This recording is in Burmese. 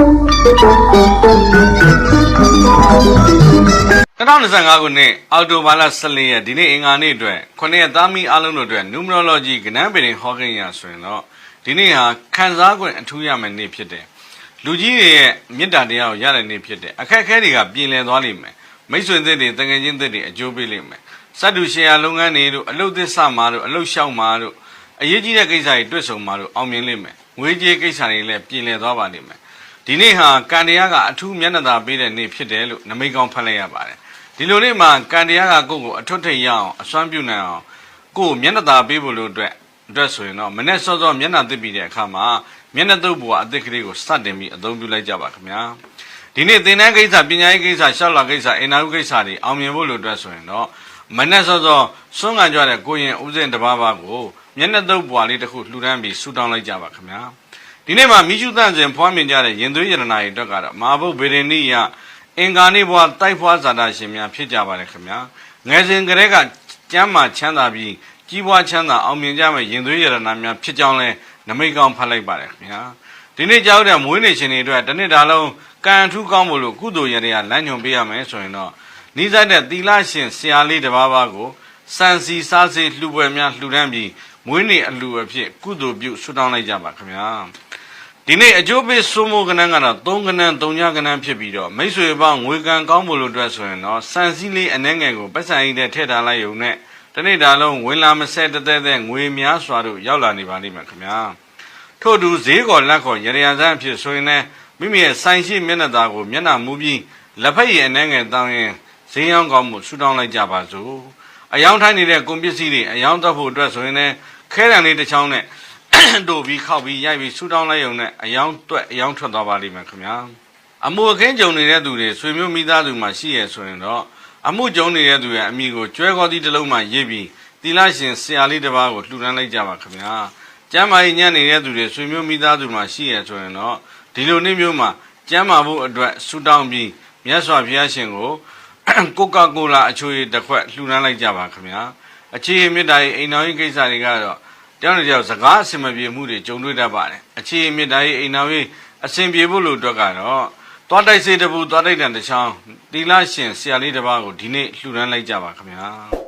2025ခုနှစ်အောက်တိုဘာလ14ရက်ဒီနေ့အင်္ဂါနေ့အတွက်ခုနှစ်ရက်သားမီအားလုံးတို့အတွက် numerology ကဏ္ဍပင်ဟောကိန်းရဆိုရင်တော့ဒီနေ့ဟာခံစား권အထူးရမယ့်နေ့ဖြစ်တယ်လူကြီးတွေရဲ့မေတ္တာတရားကိုရတဲ့နေ့ဖြစ်တယ်အခက်အခဲတွေကပြင်လည်သွားလိမ့်မယ်မိတ်ဆွေသစ်တွေတငယ်ချင်းသစ်တွေအကျိုးပေးလိမ့်မယ်စတူရှင်ယာလုပ်ငန်းတွေတို့အလုပ်သစ်စမှာတို့အလုပ်ရှောက်မှာတို့အရေးကြီးတဲ့ကိစ္စတွေတွေ့ဆုံမှာတို့အောင်မြင်လိမ့်မယ်ငွေကြေးကိစ္စတွေလည်းပြင်လည်သွားပါလိမ့်မယ် ဒီနေ့ဟာကံတရားကအထူးမျက်နှာသာပေးတဲ့နေ့ဖြစ်တယ်လို့နမိတ်ကောင်းဖတ်လိုက်ရပါတယ်ဒီလိုနေ့မှာကံတရားကကိုယ့်ကိုအထွတ်ထိပ်ရအောင်အစွမ်းပြုနိုင်အောင်ကိုယ်မျက်နှာသာပေးဖို့လို့အတွက်အတွက်ဆိုရင်တော့မနေ့စောစောမျက်နှာသစ်ပြီးတဲ့အခါမှာမျက်နှာသုတ်ဘဝအသစ်ကလေးကိုစတင်ပြီးအသုံးပြုလိုက်ကြပါခင်ဗျာဒီနေ့သင်တန်းကိစ္စပညာရေးကိစ္စရှောက်လာကိစ္စအင်နာဥကိစ္စတွေအောင်မြင်ဖို့လို့အတွက်ဆိုရင်တော့မနေ့စောစောစွန့်ခံကြတဲ့ကိုရင်ဥစဉ်တစ်ပါးပါးကိုမျက်နှာသုတ်ဘဝလေးတစ်ခုလှူဒန်းပြီးဆူတောင်းလိုက်ကြပါခင်ဗျာ ဒီနေ့မှာမိရှုသန့်စဉ်ဖွားမြင်ကြတဲ့ရင်သွေးရတနာတွေအတွက်ကတော့မဟာဘုတ်ဗေဒနိယအင်္ဂါနေ့ဘဝတိုက်ဖွားဇာတာရှင်များဖြစ်ကြပါတယ်ခင်ဗျာငယ်စဉ်ကတည်းကကျမ်းမာချမ်းသာပြီးကြီးပွားချမ်းသာအောင်မြင်ကြမယ့်ရင်သွေးရတနာများဖြစ်ကြောင်းလဲနမိတ်ကောင်းဖတ်လိုက်ပါတယ်ခင်ဗျာဒီနေ့ကြောက်တဲ့မွေးနေ့ရှင်တွေအတွက်တစ်နှစ်တာလုံးကံအထူးကောင်းဖို့လို့ကုသိုလ်ရတွေကလမ်းညွှန်ပေးရမယ်ဆိုရင်တော့နိစ္စတဲ့သီလရှင်ဆရာလေးတစ်ပါးပါးကိုစံစီစားစေလှူပွဲများလှူဒန်းပြီးမွေးနေ့အလှူအဖြစ်ကုသိုလ်ပြုဆုတောင်းလိုက်ကြပါခင်ဗျာ ဒီနေ့အကျိုးပေးစိုးမိုးကဏ္ဍကတော့၃ကဏ္ဍ၃ညကဏ္ဍဖြစ်ပြီးတော့မိတ်ဆွေပေါင်းငွေကံကောင်းဖို့လို့အတွက်ဆိုရင်တော့စံစည်းလေးအနှဲငယ်ကိုပတ်စံအိတ်ထဲထည့်ထားလိုက်ရုံနဲ့တနေ့တာလုံးဝင်လာမဆက်တဲ့တဲ့ငွေများစွာတို့ရောက်လာနေပါလိမ့်မယ်ခင်ဗျာထို့သူဈေးကော်လက်ကော်ရရဆန်းအဖြစ်ဆိုရင်လည်းမိမိရဲ့ဆိုင်ရှိမျက်နှာသားကိုမျက်နှာမူပြီးလက်ဖက်ရည်အနှဲငယ်တောင်းရင်ဈေးရောင်းကောင်းမှုဆူတောင်းလိုက်ကြပါစို့အယောင်ထိုင်းနေတဲ့ကုန်ပစ္စည်းတွေအယောင်တော့ဖို့အတွက်ဆိုရင်လည်းခဲတံလေးတစ်ချောင်းနဲ့ တို့ပြီးခောက်ပြီးရိုက်ပြီးဆူတောင်းလိုက်ရုံနဲ့အယောင်တွက်အယောင်ထွက်သွားပါလိမ့်မယ်ခင်ဗျာအမှုအခင်းကြုံနေတဲ့သူတွေဆွေမျိုးမိသားစုမှာရှိရဆိုရင်တော့အမှုကြုံနေတဲ့သူရဲ့အမိကိုကျွဲကောသီးတစ်လုံးမှရေးပြီးသီလရှင်ဆရာလေးတစ်ပါးကိုလှူဒန်းလိုက်ကြပါခင်ဗျာကျမ်းမာရေးညံ့နေတဲ့သူတွေဆွေမျိုးမိသားစုမှာရှိရဆိုရင်တော့ဒီလိုနေ့မျိုးမှာကျမ်းမာဖို့အတွက်ဆူတောင်းပြီးမြတ်စွာဘုရားရှင်ကိုကိုကာကိုလာအချိုရည်တစ်ခွက်လှူဒန်းလိုက်ကြပါခင်ဗျာအခြေအမြင့်တာရေးအိမ်တော်ကြီးကိစ္စတွေကတော့ တယောက်နဲ့တယောက်စကားအဆင်မပြေမှုတွေကြုံတွေ့တတ်ပါတယ်အခြေအမြစ်တိုင်းအိမ်တော်ကြီးအဆင်ပြေဖို့လို့အတွက်ကတော့သွားတိုက်စေတပူသွားတိုက်တန်တစ်ချောင်းတီလာရှင်ဆရာလေးတစ်ပါးကိုဒီနေ့လှူဒန်းလိုက်ကြပါခင်ဗျာ